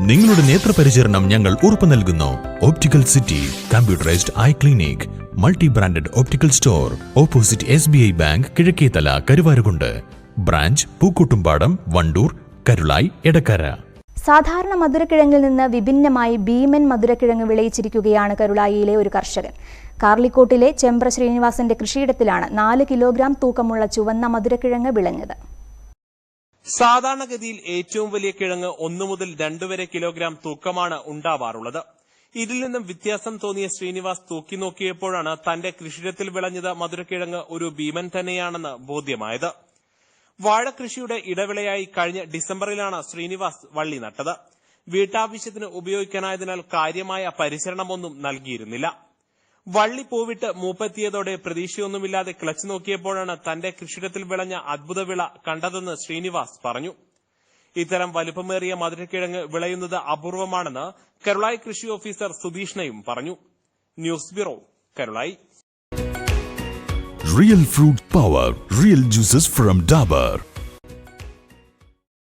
നിങ്ങളുടെ നേത്രപരിചരണം ഞങ്ങൾ ഉറപ്പു നൽകുന്നു. Optical city computerised eye clinic multi branded optical store opposite S B I bank Kizhakkethala Karuvarakundu branch Pookkottumpadam Wandoor Karulai Edakkara സാധാരണ മധുരക്കിഴങ്ങിൽ നിന്ന് വിഭിന്നമായി ഭീമൻ മധുരക്കിഴങ്ങ് വിളയിച്ചിരിക്കുകയാണ് കരുളായിയിലെ ഒരു കർഷകൻ. കാർലിക്കോട്ടിലെ ചെമ്പ്ര ശ്രീനിവാസന്റെ കൃഷിയിടത്തിലാണ് നാല് കിലോഗ്രാം തൂക്കമുള്ള ചുവന്ന മധുരക്കിഴങ്ങ് വിളഞ്ഞത്. സാധാരണഗതിയിൽ ഏറ്റവും വലിയ കിഴങ്ങ് ഒന്നു മുതൽ രണ്ടു വരെ കിലോഗ്രാം തൂക്കമാണ് ഉണ്ടാവാറുള്ളത്. ഇതിൽ നിന്നും വ്യത്യാസം തോന്നിയ ശ്രീനിവാസ് തൂക്കി നോക്കിയപ്പോഴാണ് തന്റെ കൃഷിയിടത്തിൽ വിളഞ്ഞത് മധുരക്കിഴങ്ങ് ഒരു ഭീമൻ തന്നെയാണെന്ന് ബോധ്യമായത്. വാഴകൃഷിയുടെ ഇടവേളയായി കഴിഞ്ഞ ഡിസംബറിലാണ് ശ്രീനിവാസ് വള്ളി നട്ടത്. വീട്ടാവശ്യത്തിന് ഉപയോഗിക്കാനായതിനാൽ കാര്യമായ പരിചരണമൊന്നും നൽകിയിരുന്നില്ല. വള്ളി പൂവിട്ട് മൂപ്പെത്തിയതോടെ പ്രതീക്ഷയൊന്നുമില്ലാതെ ക്ലച്ച് നോക്കിയപ്പോഴാണ് തന്റെ കൃഷിയിടത്തിൽ വിളഞ്ഞ അത്ഭുത വിള കണ്ടതെന്ന് ശ്രീനിവാസ് പറഞ്ഞു. ഇത്തരം വലുപ്പമേറിയ മധുരക്കിഴങ്ങ് വിളയുന്നത് അപൂർവമാണെന്ന് കരുളായി കൃഷി ഓഫീസർ സുധീഷ്ണയും പറഞ്ഞു. News bureau Karulai. Real fruit power real juices from Dabur